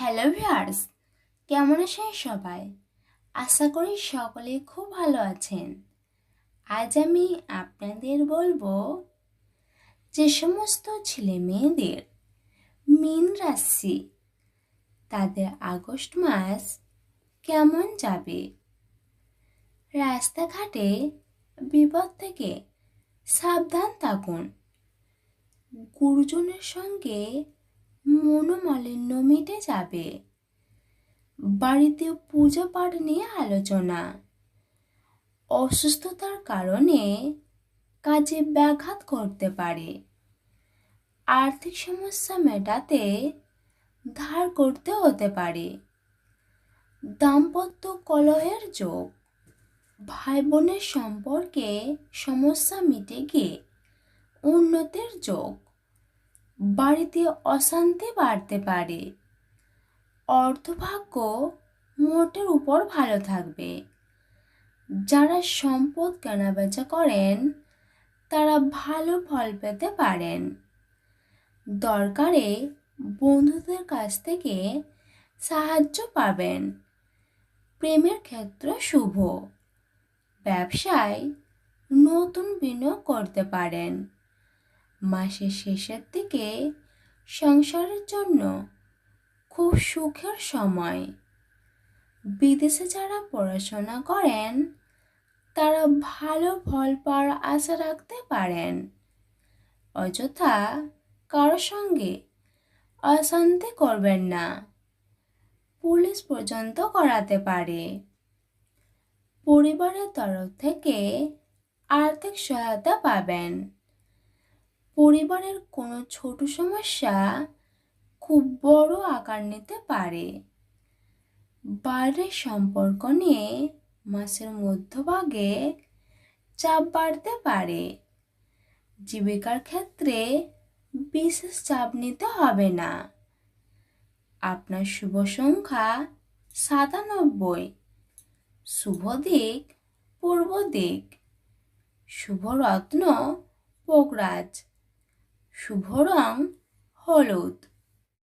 Hello viewers কেমন আছেন সবাই? আশা করি সকলে খুব ভালো আছেন। আজ আমি আপনাদের বলব যে সমস্ত ছেলে মেয়েদের মীন রাশি, তাদের আগস্ট মাস কেমন যাবে? রাস্তাঘাটে বিপদ থেকে সাবধান থাকুন। গুরুজনের সঙ্গে মনোমালিন্য মিটে যাবে। বাড়িতে পূজা পাঠ নিয়ে আলোচনা। অসুস্থতার কারণে কাজে ব্যাঘাত করতে পারে। আর্থিক সমস্যা মেটাতে ধার করতে হতে পারে। দাম্পত্য কলহের যোগ। ভাই বোনের সম্পর্কে সমস্যা মিটে গিয়ে উন্নতির যোগ। বাড়িতে অশান্তি বাড়তে পারে। অর্থভাগ্য মোটের উপর ভালো থাকবে। যারা সম্পদ কেনাবেচা করেন, তারা ভালো ফল পেতে পারেন। দরকারে বন্ধুদের কাছ থেকে সাহায্য পাবেন। প্রেমের ক্ষেত্র শুভ। ব্যবসায় নতুন বিনিয়োগ করতে পারেন। মাসের শেষের দিকে সংসারের জন্য খুব সুখের সময়। বিদেশে যারা পড়াশোনা করেন, তারা ভালো ফল পাওয়ার আশা রাখতে পারেন। অযথা কারও সঙ্গে অশান্তি করবেন না। পুলিশ পর্যন্ত করাতে পারে। পরিবারের তরফ থেকে আর্থিক সহায়তা পাবেন। পরিবারের কোনো ছোট সমস্যা খুব বড় আকার নিতে পারে। বাইরের সম্পর্ক নিয়ে মাসের মধ্যভাগে চাপ বাড়তে পারে। জীবিকার ক্ষেত্রে বিশেষ চাপ নিতে হবে না। আপনার শুভ সংখ্যা সাতানব্বই। শুভ দিক, পূর্ব দিক। শুভ রত্ন, পোকরাজ। শুভ রং হলুদ